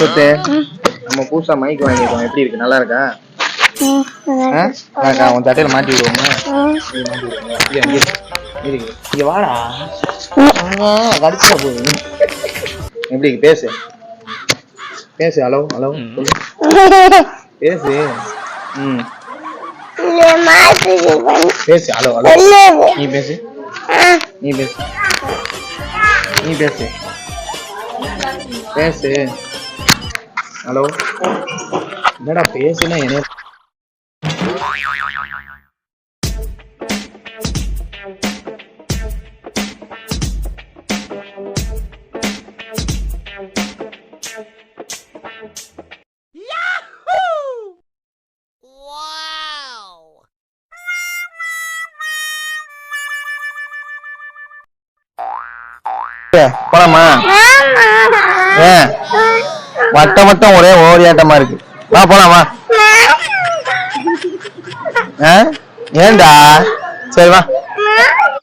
சொத்து. நம்ம புதுசா மைக் வாங்கிருக்கோம் எப்படி இருக்கு? நல்லா இருக்கா? அக்கா, உன் சட்டையில மாட்டி விடுவோமா. இங்க வாடா. கடிச்சா போகுது. எப்படி இருக்கு? பேசு. பேசு. Hello hello. பேசு. ம். பேசு. Hello hello. நீ பேசு. நீ பேசு. நீ பேசு. பேசு. ஹலோ. என்னடா பேசுனா என்ன போலாமா? ஏன் வட்டம் வட்டம் ஒரே ஓரியாட்டமா இருக்கு. வா போலாமா? ஏன்டா சரி வா.